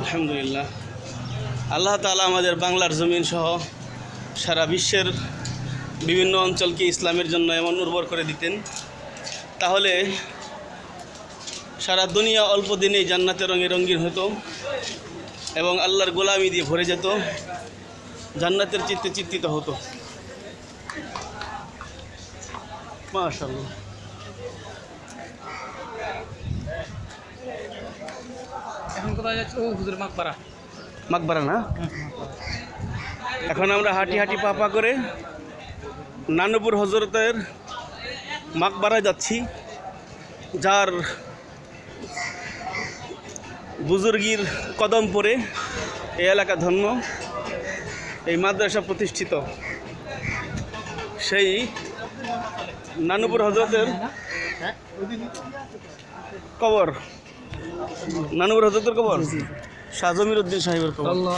আলহামদুলিল্লাহ। আল্লাহ তাআলা আমাদের বাংলার জমিন সহ সারা বিশ্বের বিভিন্ন অঞ্চলকে ইসলামের জন্য এমন উর্বর করে দিতেন। তাহলে সারা দুনিয়া অল্প দিনেই জান্নাতে রঙে রঙিন হতো এবং আল্লাহর গোলামি দিয়ে ভরে যেত, জান্নাতের চিত্তে চিত্তিত হতো। মাশাল্লাহ এখন কোথায় যাচ্ছে ও এখন আমরা হাঁটি হাঁটি পা পা করে নানুপুর হজরতের মাকবারায় যাচ্ছি। যার বুজুর্গির কদম পরে এই এলাকা ধন্য এই মাদ্রাসা প্রতিষ্ঠিত। সেই নানুপুর হজরতের কবর। নানুপুর হজরতের কবর শাহ জমির উদ্দিন সাহেবের কবর আল্লাহ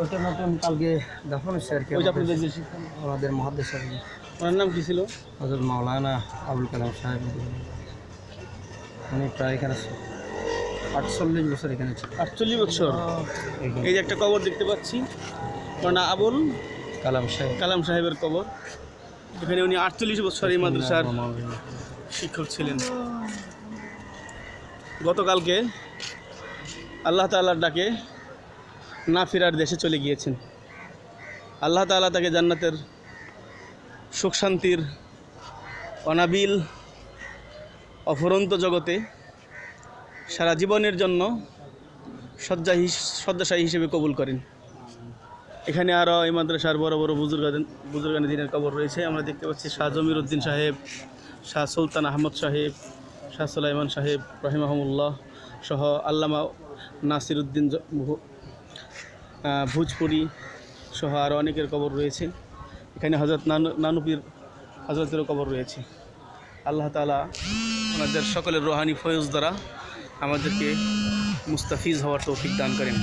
ওটা মতন কালকে দাফন হচ্ছে আর কি ওই আপনি আমাদের- দেখছেন। আমাদের মহাদেশ ওনার নাম কি ছিল? হজরত মাওলানা আবুল কালাম সাহেব। উনি প্রায় এখানে আটচল্লিশ বছর এখানে ছিল আটচল্লিশ বছর। এই যে একটা কবর দেখতে পাচ্ছি। ওনার আবুল কালাম সাহেব। কালাম সাহেবের কবর এখানে উনি আটচল্লিশ বছর এই মাদ্রাসার শিক্ষক ছিলেন। গতকালকে আল্লাহ তাআলার ডাকে না ফেরার দেশে চলে গিয়েছেন। আল্লাহ তাআলা তাকে জান্নাতের সুখ শান্তির অনাবিল, অফুরন্ত জগতে সারা জীবনের জন্য শয্যা শয্যাশায়ী হিসেবে কবুল করেন। এখানে আরও এই মাদ্রাসার বড় বড় বুজুর্গান বুজুর্গানি দিনের কবর রয়েছে। আমরা দেখতে পাচ্ছি শাহ জমির উদ্দিন সাহেব, শাহ সুলতান আহমদ সাহেব শাহ সুলাইমান সাহেব রহিমাহমুল্লাহ সহ আল্লামা নাসির উদ্দিন ভোজপুরি সহ আরও অনেকের কবর রয়েছে। এখানে হজরত নানু, নানুপির হজরতেরও কবর রয়েছে। আল্লাহ তালা আমাদের সকলের রোহানি ফয়জ দ্বারা আমাদেরকে মুস্তাফিজ হওয়ার তৌফিক দান করেন।